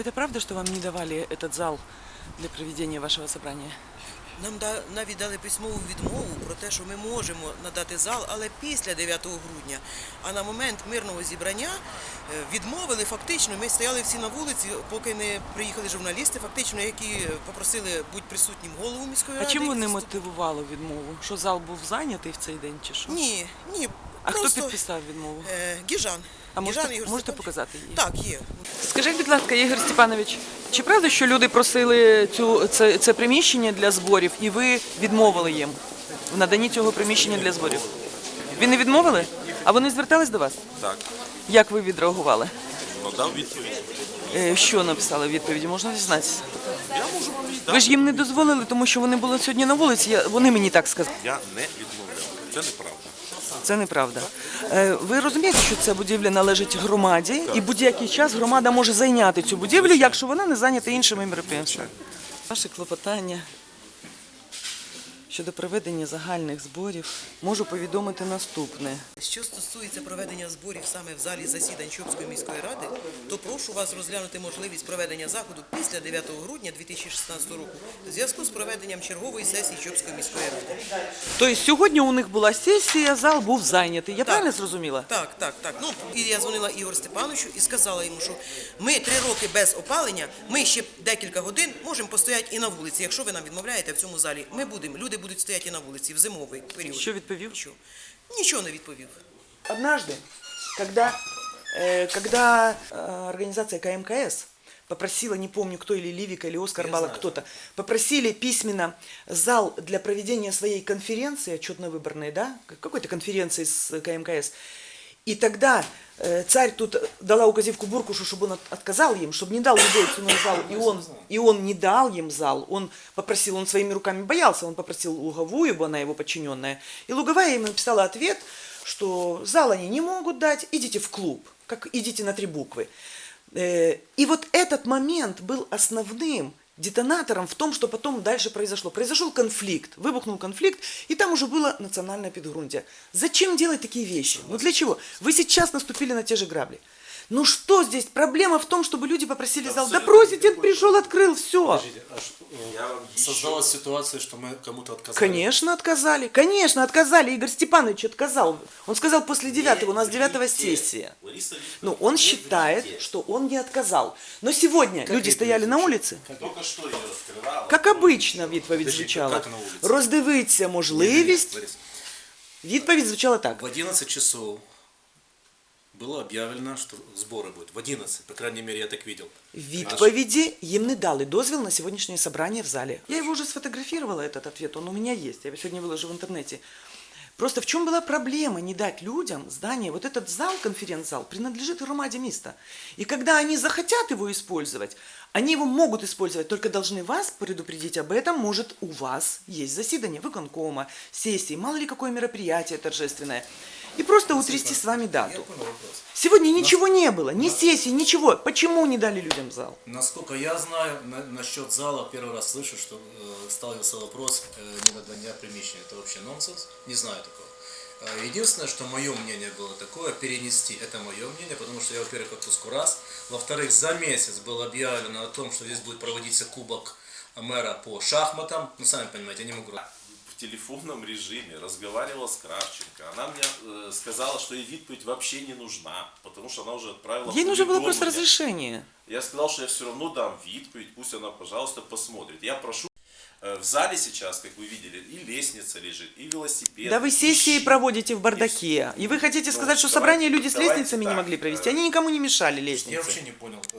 Это правда, что вам не давали этот зал для проведения вашего собрания? Нам навіть дали письмову відмову про те, що ми можемо надати зал, але після 9 грудня. А на момент мирного зібрання е, відмовили фактично. Ми стояли всі на вулиці, поки не приїхали журналісти, фактично, які попросили бути присутнім голову міської ради. чим вони заступ- мотивували відмову? Що зал був зайнятий в цей день чи що? Ні, ні. А хто підписав відмову? е, Гіжан. А можете, Гіжан Ігор можете Степанович. показати її? Так, є. Скажіть, будь ласка, Ігор Степанович, чи правда, що люди просили цю, це, це приміщення для зборів, і ви відмовили їм в наданні цього приміщення для зборів? Ви не відмовили? А вони звертались до вас? Так, Як ви відреагували? надав відповідь. Е, Що написали в відповіді? Можна дізнатися? Ви ж їм не дозволили, тому що вони були сьогодні на вулиці. Я- Вони мені так сказали. Я не відмовляв. Це неправда. Це неправда. Е, Ви розумієте, що ця будівля належить громаді, і будь-який час громада може зайняти цю будівлю, якщо вона не зайнята іншими мероприємствами. Ваше клопотання щодо проведення загальних зборів можу повідомити наступне. Що стосується проведення зборів саме в залі засідань Чопської міської ради, то прошу вас розглянути можливість проведення заходу після 9 грудня 2016 року в зв'язку з проведенням чергової сесії Чопської міської ради. Тобто сьогодні у них була сесія, зал був зайнятий. Я правильно зрозуміла? Так, так, так. Ну і я дзвонила Ігор Степановичу і сказала йому, що ми три роки без опалення, ми ще декілька годин можемо постояти і на вулиці. Якщо ви нам відмовляєте в цьому залі, ми будемо. Люди будуть стояти і на вулиці в зимовий період. Що відповів? Що? Нічого не відповів. Однажды, когда, э, когда э, организация КМКС попросила, не помню кто, или Ливика, или Оскар Балок, кто-то, попросили письменно зал для проведения своей конференции, отчетно-выборной, да, какой-то конференции с КМКС, и тогда э, царь тут дала указивку Буркушу, чтобы он от- отказал им, чтобы не дал людей на зал, и он, и он не дал им зал, он попросил, он своими руками боялся, он попросил Луговую, ибо она его подчиненная, и Луговая ему написала ответ, что зал они не могут дать, идите в клуб, как идите на три буквы. Э, И вот этот момент был основным детонатором в том, что потом дальше произошло. Произошел конфликт, выбухнул конфликт, и там уже было национальное подгрунтие. Зачем делать такие вещи? Ну для чего? Вы сейчас наступили на те же грабли. Ну что здесь? Проблема в том, чтобы люди попросили зал. Да президент пришел, открыл, все. Подождите, а что, э, создалась ситуация, что мы кому-то отказали? Конечно, отказали. Конечно, отказали. Игорь Степанович отказал. Он сказал после девятого, у нас девятого сессия. Лариса Викторовна, Ну, он не считает, врите. что он не отказал. Но сегодня люди стояли на улице. Только что ее раскрывала. Як обично відповідь Подожди, звучала. як на вулиці? Роздивитися можливість. Борис, Відповідь звучала так. В 11 часов было объявлено, что сборы будут. В 11, по крайней мере, я так видел. Відповіді їм не дали дозвіл на сьогоднішнє собрання в залі. Я его уже сфотографировала, этот ответ, он у меня есть, я его сегодня выложу в интернете. Просто в чем была проблема не дать людям здание? Вот этот зал, конференц-зал, принадлежит громаде места. И когда они захотят его использовать, они его могут использовать, только должны вас предупредить об этом. Может, у вас есть заседание выконкома, сессии, мало ли какое мероприятие торжественное. И просто утрясти с вами дату. Сегодня ничего не было, ни сессии, ничего. Почему не дали людям зал? Насколько я знаю, на- насчет зала первый раз слышу, что э, ставился вопрос э, недодания примещения. Это вообще нонсенс. Не знаю такого. Э, Единственное, что мое мнение было такое, перенести, это мое мнение, потому что я, во-первых, отпуску раз, во-вторых, за месяц было объявлено о том, что здесь будет проводиться кубок мэра по шахматам. Ну, сами понимаете, я не могу В телефонном режиме разговаривала с Кравченко. Она мне э, сказала, что ей відповідь вообще не нужна, потому что она уже отправила Ей нужно было повідомлення. просто разрешение. Я сказал, что я все равно дам відповідь, пусть она, пожалуйста, посмотрит. Я прошу, э, в зале сейчас, как вы видели, и лестница лежит, и велосипед. Да вы и сессии щит. проводите в бардаке. И вы хотите Ну, сказать, что давайте- собрание люди с давайте лестницами не так, могли провести? э, Они никому не мешали Я лестницы. вообще не понял. э,